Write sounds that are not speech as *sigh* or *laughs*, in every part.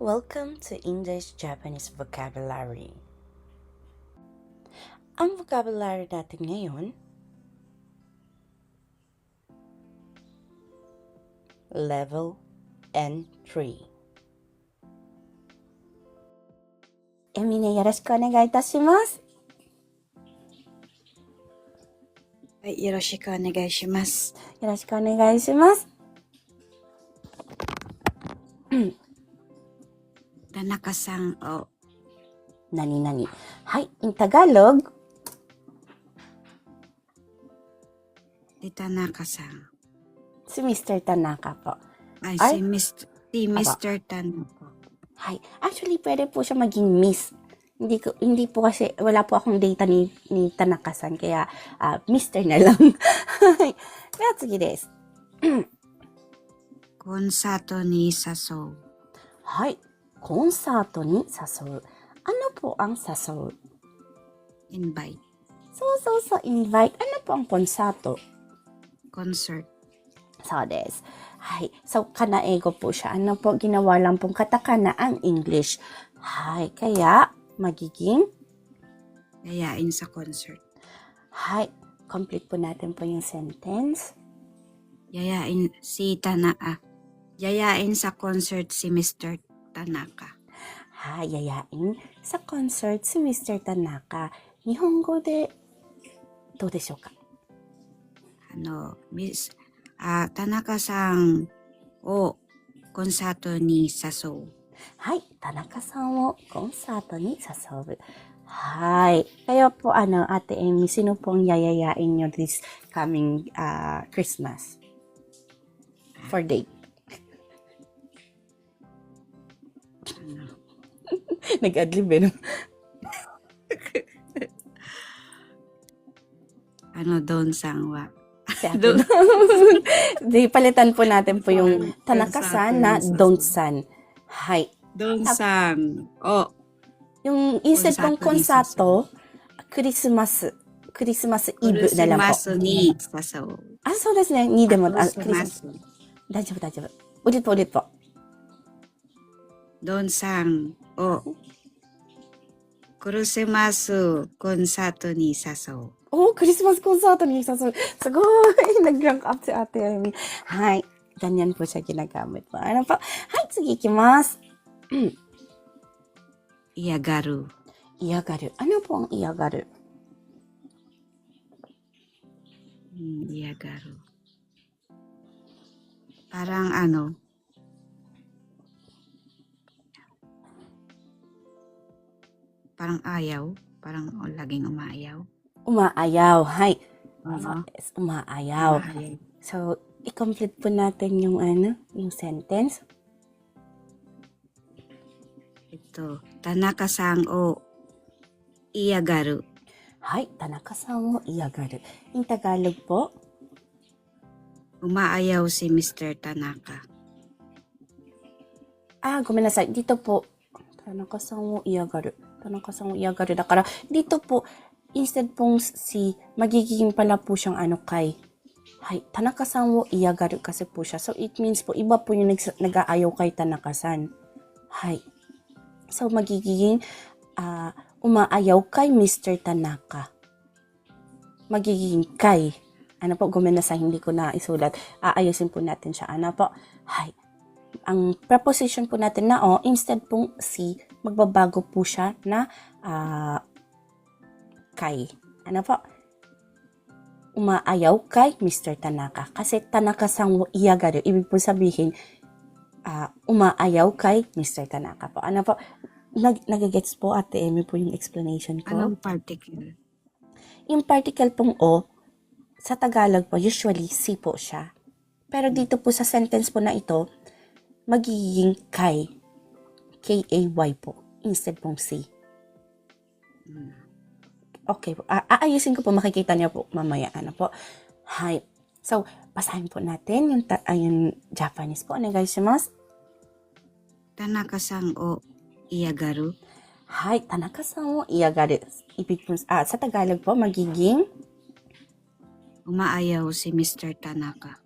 Welcome to English Japanese Vocabulary. Ang vocabulary natin ngayon, level N3. エミネよろしくお願いいたします。はい、よろしくお願いします。よろしくお願いします。 田中さんを何々。はい、in Tagalog, で田中さん。 si Mr. Tanaka po. Ay, Ay? si Mr. Si Aba. Mr. Tanaka. Hi. Actually, pwede po siya maging miss. Hindi ko hindi po kasi wala po akong data ni ni Tanaka-san kaya ah, Mr. na lang. *laughs* Kaya sige des. *clears throat* コンサートに誘う。はい。 コンサートに誘う。Ano po ang 誘う invite. そうそうそう、invite. Ano po ang konsato? concert. そうです。はい。So, kanaego po siya. Ano po, ginawa lang pong katakana ang English. Hi. Kaya, magiging, Yayain sa concert. hi. Complete po natin po yung sentence. Yayain si Tanaka. Yayain sa concert si Mr. Tanaka. はい、yayain sa concert si Mr. Tanaka. 日本語でどうでしょうかあの、ミス、あ、田中さんをコンサートに誘う。はい、田中さんをコンサートに誘う。はい。Kaya po, ano, Ate Amy, sino pong yayayain nyo this coming uh, Christmas? For date. Nag-adlib eh. *laughs* Ano, Don Sangwa. *laughs* Di, palitan po natin po yung Tanakasan na Don't San. Hi. Don San. Oh. Yung instead pong konsato, Christmas, Christmas Eve na lang po. Christmas ni Sasao. Ah, so that's ne. Ni demo. Christmas. Dajabu, dajabu. Ulit po, ulit po. Don Sang. をクリスマスコンサートに誘う。 Oh, Christmas concert ni sa Sugoy! *laughs* Nag-rank up si Ate Amy. Hi. Ganyan po siya ginagamit po. Ano po? Hi, sige, ikimasu. *clears throat* 嫌がる。嫌がる。Ano po ang 嫌がるうん嫌がる。parang ano, parang ayaw. Parang oh, laging umayaw. Umaayaw. Hi. Oo. Yes, umaayaw. Umayaw. So, i-complete po natin yung ano, yung sentence. Ito, Tanaka sang o iyagaru. Hi, Tanaka-san wo iyagaru. In Tagalog po, Umaayaw si Mr. Tanaka. Ah, guminasay. Dito po, Tanaka-san wo iyagaru. Tanaka-san wo iyagaru. Dakara, dito po, instead pong si, magiging pala po siyang ano kay, Hay, Tanaka-san wo iyagaru kasi po siya. So, it means po, iba po yung nag-aayaw kay Tanaka-san. Hay. So, magiging, ah, umaayaw kay Mr. Tanaka. Magiging kay. Ano po, guminasay, hindi ko na isulat. Aayusin po natin siya. Ano po? Hay ang preposition po natin na o, instead pong si, magbabago po siya na ah, kay. Ano po? Umaayaw kay Mr. Tanaka. Kasi Tanaka-san wo iyagaru. Ibig po sabihin, ah, umaayaw kay Mr. Tanaka po. Ano po? Nag nagigets po, Ate Amy po yung explanation ko. Anong particular? Yung particle pong O, sa Tagalog po, usually si po siya. Pero dito po sa sentence po na ito, magiging kay. K-A-Y po. Instead pong si. Okay po. A- aayusin ko po. Makikita niyo po mamaya. Ano po? Hi. So, basahin po natin yung, ta- ay, yung Japanese po. Ano guys, shimasu? Tanaka sang o iyagaru. Hi. Tanaka-san wo iyagaru. Ibig po, ah, sa Tagalog po, magiging Umaayaw si Mr. Tanaka.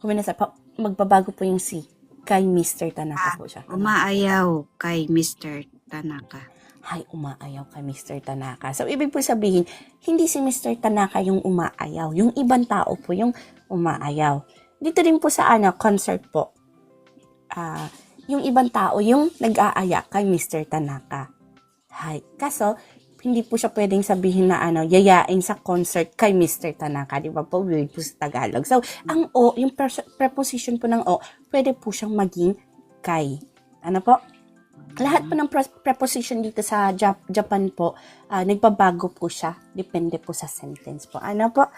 Kuminasa po, magbabago po yung si. Kay Mr. Tanaka po siya. Umaayaw kay Mr. Tanaka. Hay, umaayaw kay Mr. Tanaka. So, ibig po sabihin, hindi si Mr. Tanaka yung umaayaw. Yung ibang tao po yung umaayaw. Dito rin po sa ano, concert po. Ah, yung ibang tao yung nag-aaya kay Mr. Tanaka. Hay. Kaso, hindi po siya pwedeng sabihin na ano, yayain sa concert kay Mr. Tanaka. Di ba po? Weird po sa Tagalog. So, ang O, yung preposition po ng O, pwede po siyang maging kay. Ano po? Lahat po ng pre- preposition dito sa Jap- Japan po, ah, nagbabago po siya. Depende po sa sentence po. Ano po?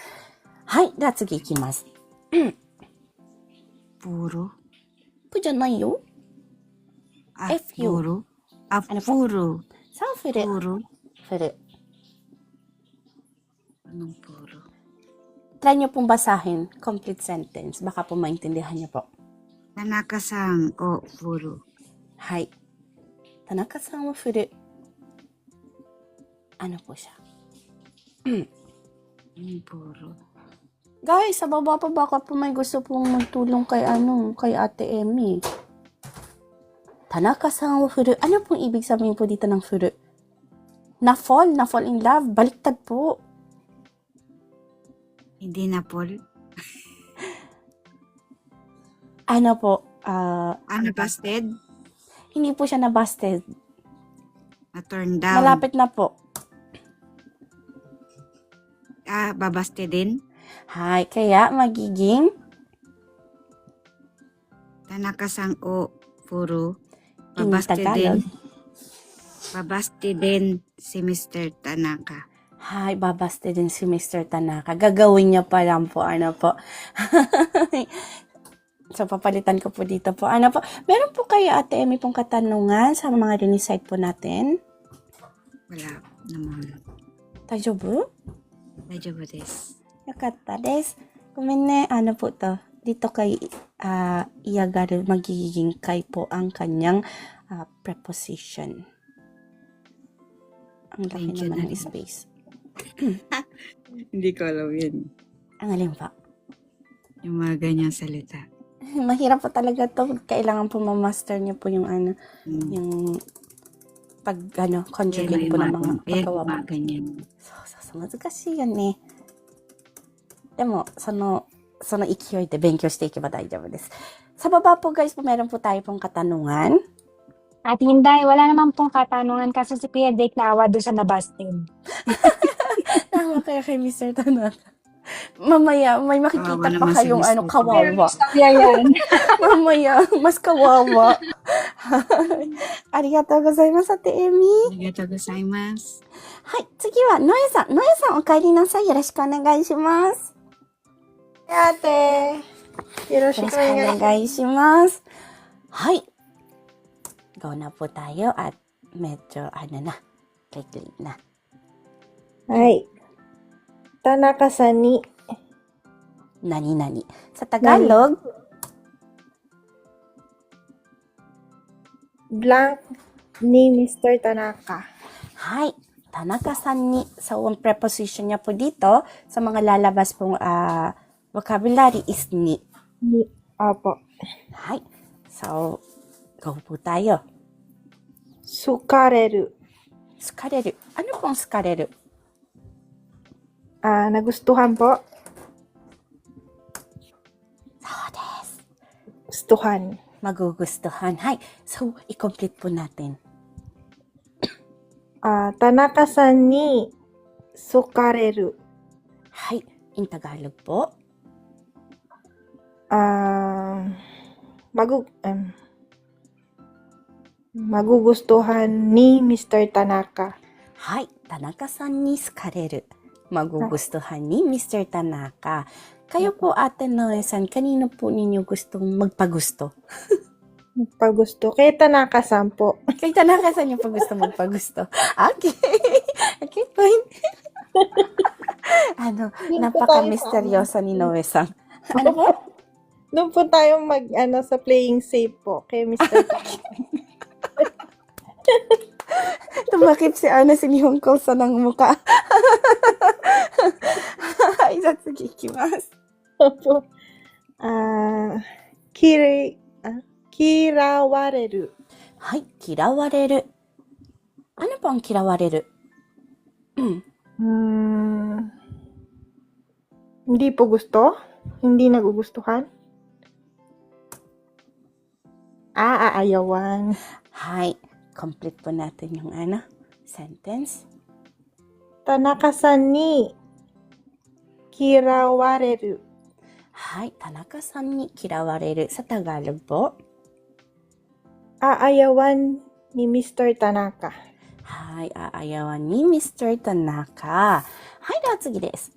Hai, that's okay, ikimasu. *clears throat* Puro. Po janai yo. Ah, you- puro. Ah, Ano puro. Sa furu. Puro. Furu. Anong puro? Try niyo pong basahin. Complete sentence. Baka po maintindihan niyo po. Tanaka-san o puro. Hai. Tanaka-san wa furu. Ano po siya? Puro? Guys, sa baba pa baka po may gusto pong magtulong kay ano, kay Ate Emmy. Tanaka-san wa furu. Ano pong ibig sabihin po dito ng furu? Na-fall, na-fall in love. Baliktad po. Hindi na Paul. Ano po, ah, Ano busted? hindi po siya na-busted. Na turn down. Malapit na po. Ah, babaste din? Hay, kaya magiging Tanaka-san o puro. in din. Tagalog. Babaste din si Mr. Tanaka. Hay, babaste din si Mr. Tanaka. Gagawin niya pa lang po, ano po. *laughs* so, papalitan ko po dito po. Ano po, meron po kayo, Ate Emmy, pong katanungan sa mga rinisite po natin? Wala naman. Tajobu? Daijoubu desu. Yakata des. Kumene, ano po to? Dito kay ah, Iyagaru, magiging kay po ang kanyang ah, preposition. Ang laki Thank naman ng space. *laughs* Hindi ko alam yun. Ang alin pa? Yung mga ganyang salita. *laughs* Mahirap po talaga to. Kailangan po ma-master niyo po yung ano, Hmm. yung pag ano, conjugate po ng mga Ayan, paggawa mga ganyan. そうそうそう、難しいよね。でも、その、その勢いで勉強していけば大丈夫です。Sa baba po guys, po meron po tayo pong katanungan. At hindi, wala naman pong katanungan kasi si Kuya Dake naawa doon sa nabastin. Tama *laughs* kaya kay Mr. Tanaka. Mamaya, may makikita Kawawa pa naman si kayong Mr. ano, Tanaka. kawawa. Kaya yan. *laughs* Mamaya, mas kawawa. *laughs* Arigatou gozaimasu, Ate Emi. Arigatou gozaimasu. はい、次は、ノエさん。ノエさん、お帰りなさい。よろしくお願いします。 Ate, よろしくおよろしくお願いします。願いします。はい。Go na po tayo at medyo ano na, quickly na. は Tanakasani. Nani, nani. Sa Tagalog, blank ni Mr. Tanaka. Hi, Tanaka-san ni. So, preposition niya po dito sa mga lalabas pong ah, vocabulary is ni. Ni. Opo. Hi. So, go po tayo. Sukareru. Sukareru. Ano pong sukareru? uh, nagustuhan po. So des. Gustuhan. Magugustuhan. Hi. So, i-complete po natin. Uh, *coughs* Tanaka-san ni sukareru. Hi. In Tagalog po. Uh, magu... Um, magugustuhan ni Mr. Tanaka. Hi. Tanaka-san ni sukareru. Magugustuhan ni Mr. Tanaka. Kayo po, Ate Noe-san, kanino po ninyo gustong magpagusto? *laughs* Pagusto. Kay Tanaka-san po. *laughs* Kay Tanaka-san yung po gusto magpagusto. Okay. *laughs* Okay, point. ano, napaka-misteryosa ni Noe-san. Ano po? Doon po tayo mag, ano, sa playing safe po. Kay Mr. Tanaka. Tumakip si Ana sinihongkol sa ng muka. *laughs* Ay, sa sige, ikimasu. Opo. Ah, kirei, ah, 嫌われる。はい、嫌われる。Ano po ang 嫌われる Mm. Hmm, hindi po gusto? Hindi nagugustuhan? Ah, aayawan. Hi, complete po natin yung ano, sentence. Tanaka-san ni kirawareru. Hi, Tanaka-san ni 嫌われる. Sa Tagalog po. Aayawan ni Mr. Tanaka. Hi, aayawan ni Mr. Tanaka. Hi, では次です。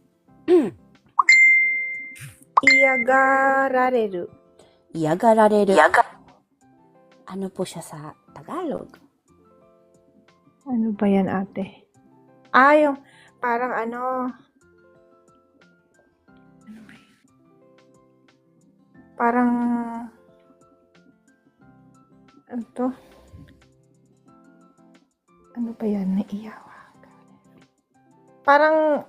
Iyagarareru. 嫌がられる。Ano po siya sa Tagalog? Ano ba yan, ate? Ah, yung parang ano... Ano ba yan? Parang... Ano to? Ano ba yan? Naiyawa. Parang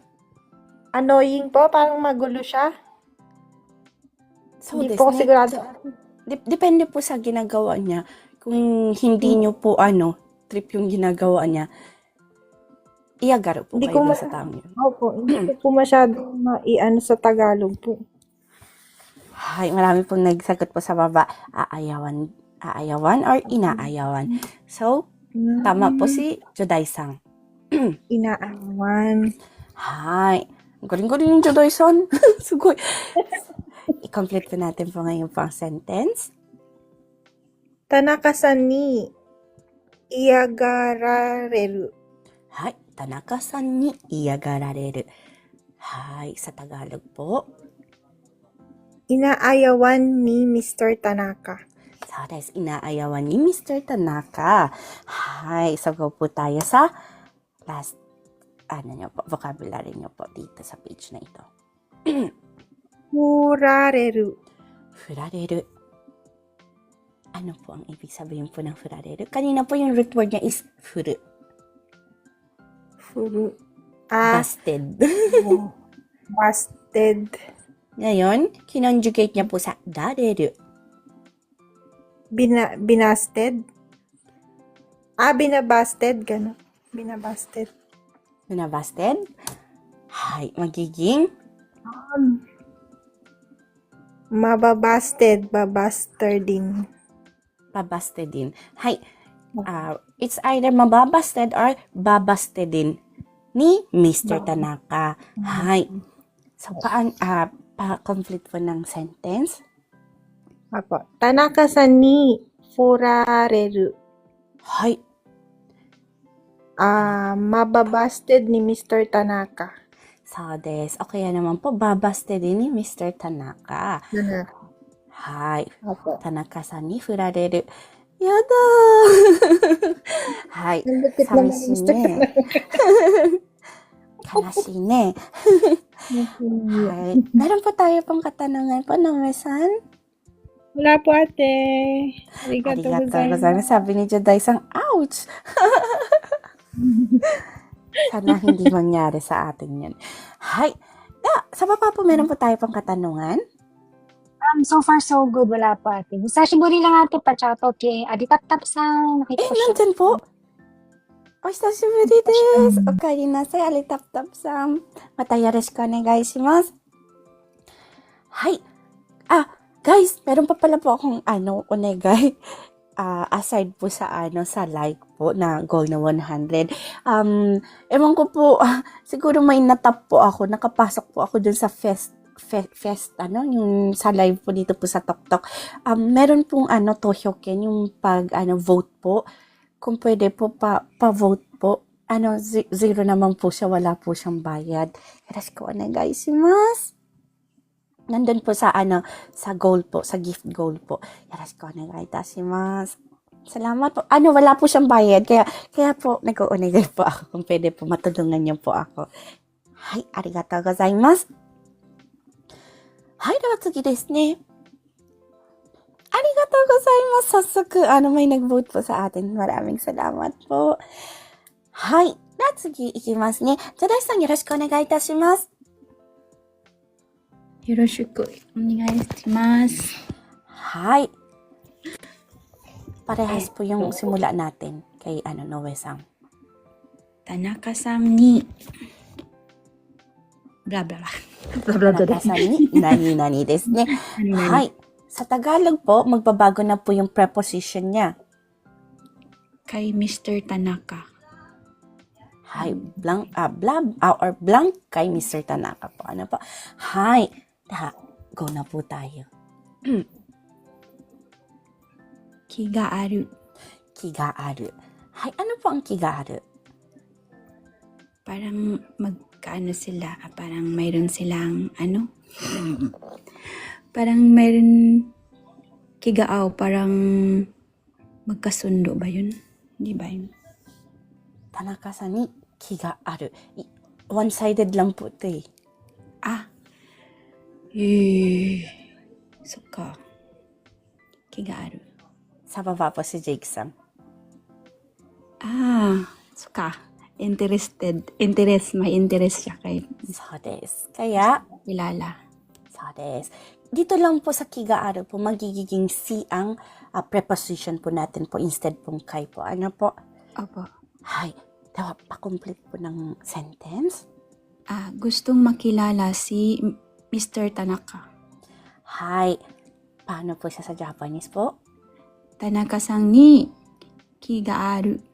annoying po. Parang magulo siya. So, Hindi po ako sigurado. Dep- depende po sa ginagawa niya. Kung hindi niyo po ano, trip yung ginagawa niya, iyagaro po Hindi kayo ko ma- sa taong yun. Opo, hindi ko po masyado maiano sa Tagalog po. Hi, marami pong nagsagot po sa baba. Aayawan, aayawan or inaayawan. So, tama po si Joday-san. *clears throat* Inaawan. Hi. Ang galing-galing yung Joday-san. *laughs* Sugoy. I-complete po natin po ngayon po ang sentence. Tanaka-san ni iyagarareru. はい。田中さんに嫌がられる。はい。sa Tagalog po. Inaayawan ni Mr. Tanaka. So, des, inaayawan ni Mr. Tanaka. Hi. So, go po tayo sa last, ano nyo po, vocabulary nyo po dito sa page na ito. Furareru. 振られる。 ano po ang ibig sabihin po ng furarero? Kanina po yung root word niya is furu. Furu. Ah, Busted. *laughs* busted. Ngayon, kinonjugate niya po sa dareru. Bina, binasted? Ah, binabasted. Gano. Binabasted. Binabasted? Hay, magiging? Um, mababasted. Babastar din babasted din. Hi. Uh, it's either mababasted or babasted din ni Mr. Tanaka. Hi. So, paan, ah, pa-complete po ng sentence. Apo. Tanaka-san ni furareru. Hi. Ah, mababasted ni Mr. Tanaka. So, des. O kaya naman po, babasted ni Mr. Tanaka. Tanaka. Hi. Apo. 田中さんに振られる。やだーはい。 Ang lupit naman寂ni しい Mr. ね。悲しいね。 Tanaka. Hi. Meron po tayo pong katanungan po, Nome-san. Wala po ate. Arigato, Arigato gozaimasu. gozaimasu. Sabi ni Joday-san, ouch! Sana hindi mangyari sa atin yan. Hi. Da, sa baba po meron po tayo pong katanungan. Um, so far, so good. Wala pa ate. Sashiburi lang ate pa. Shoutout kay Aditatap-san. Eh, Nakita ko siya. nandyan po. O hisashiburi desu. O kaeri nasai, alitap-tap-san. Mata yoroshiku onegaishimasu. Hi. Ah, guys, meron pa pala po akong ano, onegay. *laughs* Ah, aside po sa ano, sa like po na goal na 100. Um, ewan ko po, ah, *laughs* siguro may natap po ako, nakapasok po ako dun sa fest, fe- fest, ano, yung sa live po dito po sa TokTok. Um, meron pong ano, tohyoken, yung pag, ano, vote po. Kung pwede po, pa, pa-vote po. Ano, ze- zero naman po siya, wala po siyang bayad. Yoroshiku onegaishimasu. Nandun po sa ano, sa goal po, sa gift goal po. Yoroshiku onegai itashimasu. Salamat po. Ano, wala po siyang bayad. Kaya, kaya po, nag-oonegay po ako kung pwede po matulungan niyo po ako. Hai, arigatou gozaimasu. はい、では次ですね。ありがとうございます。早速、あの、マイナグボートさあテんマらみンさラまっと。はい。では次いきますね。じゃだしさんよろしくお願いいたします。よろしくお願いします。はい。パレハスプヨンシムラナテン、ケイアノノウェさん。田中さんに、ブラブラ。ブラ。ブラブラブラ Tanaka-san ni nani-nani desu ne. Hi. Sa Tagalog *laughs* po, magbabago na po yung preposition niya. Kay Mr. Tanaka. Hi, blank, ah, blab, ah, or blank kay Mr. Tanaka po. Ano po? Hi. Ha, go na po tayo. *clears throat* 気がある。 Kiga aru. Hi, ano po ang kiga aru? Parang magkaano sila, ah, parang mayroon silang ano? parang mayroon kigaaw, parang magkasundo ba yun? Di ba yun? Tanaka-san ni kiga aru. One-sided lang po ito eh. Ah. Eh. So ka. Kigaaru. Sa baba po si Jake-san. Ah. So ka. Interested. Interest. May interest siya kay So des. Kaya, kilala. so des. Dito lang po sa kiga aru po, magiging si ang ah, preposition po natin po instead pong kay po. Ano po? Opo. Hi. Dawa, pa-complete po ng sentence. Ah, gustong makilala si Mr. Tanaka. Hi. Paano po siya sa Japanese po? Tanaka-san ni kigaaru.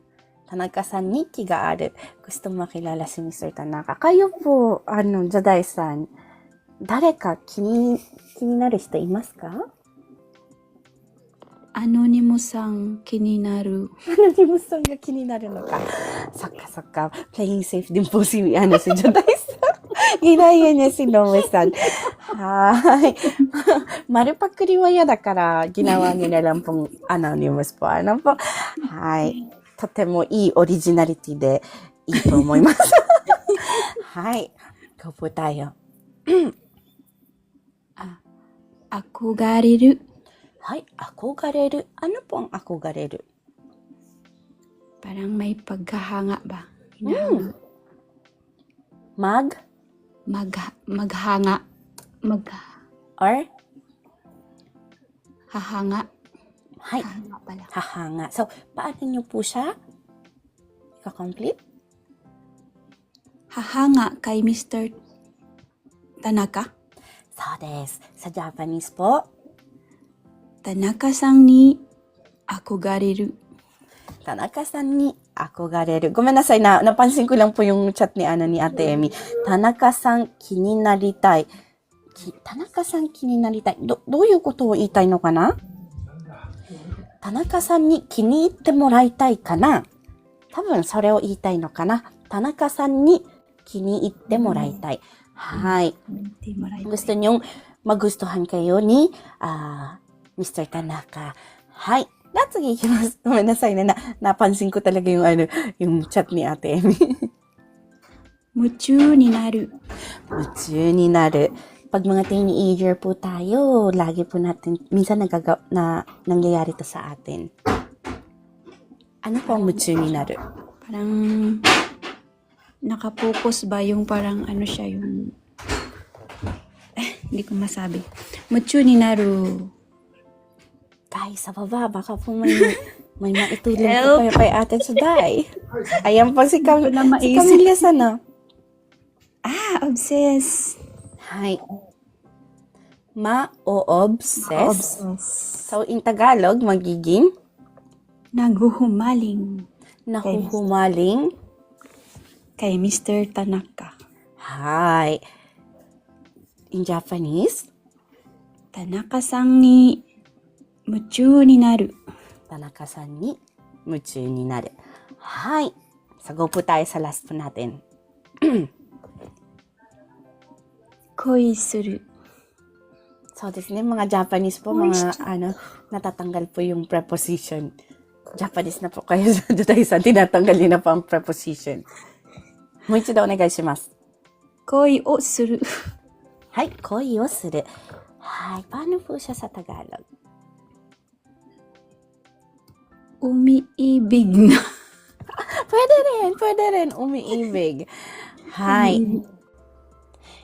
Tanaka sa Nikki ga arit. Gusto makilala si Mr. Tanaka. Kayo po, ano, Jadai-san, dare ka kini, kininaru *laughs* hito imasu ka? Anonymous-san kininaru. Anonymous-san ga kininaru no ka. Sakka, sakka. Playing safe din po si, ano, si Jadai-san. *laughs* Ginaya niya si Noe-san. Hi. *laughs* Maru pakuri wa ya da kara, ginawa niya na lang pong anonymous po. Ano po? Hi. とてもいいオリジナリティでいいと思います。はい。コプタよ。*coughs* あ、憧れる。はい、憧れる。あのぽん、憧れる。パラマイパガハガ。マグ？マガ、ハガ。マガ。はい。 Hanga pala. hahanga. So, paano nyo po siya? Ika-complete? Hahanga kay Mr. Tanaka. そうです。Sa Japanese po, Tanaka-san ni akogareru. Tanaka-san ni akogareru. ごめんなさいな。napansin ko lang po yung chat ni, ano, ni Ate Emi. Tanaka-san 気になりたい。き田中さん気になりたい。ど、どういうことを言いたいのかな 田中さんに気に入ってもらいたいかな？多分それを言いたいのかな？田中さんに気に入ってもらいたい。はい。グストニョン、マグストハンカヨニ、あミスター田中。はい。な、次行きます。*laughs* ごめんなさいね。な、な、パンシンコタラゲンワイル、ユンチャッニアテミ。夢中になる。夢中になる。pag mga teenager po tayo, lagi po natin, minsan nagaga, na nangyayari to sa atin. Ano po ang mutsumi na rin? Parang nakapokus ba yung parang ano siya yung eh, hindi ko masabi. Mutsuni naru. Guys, sa baba, baka po may may maitulong po kayo kay ate Suday. Ayan po si Cam- na si Camilla sana. Ah, obsessed. はい。Ma-o-obsess. Ma-obsess. So, in Tagalog, magiging? Naghuhumaling. Nahuhumaling? Kay Mr. Tanaka. Hi. In Japanese? Tanaka-san ni muchu ni naru. Tanaka-san ni muchu ni naru. Hi. So, po tayo sa last po natin. *clears throat* 恋する。 So, this ne, mga Japanese po, mga, ano, natatanggal po yung preposition. Japanese na po kayo *laughs* sa tayo sa tinatanggal niyo na po ang preposition. もう一度お願いします。恋をする。はい、恋をする。はい、paano po siya sa Tagalog? Umiibig na. *laughs* Pwede rin, pwede rin, umiibig. Hi.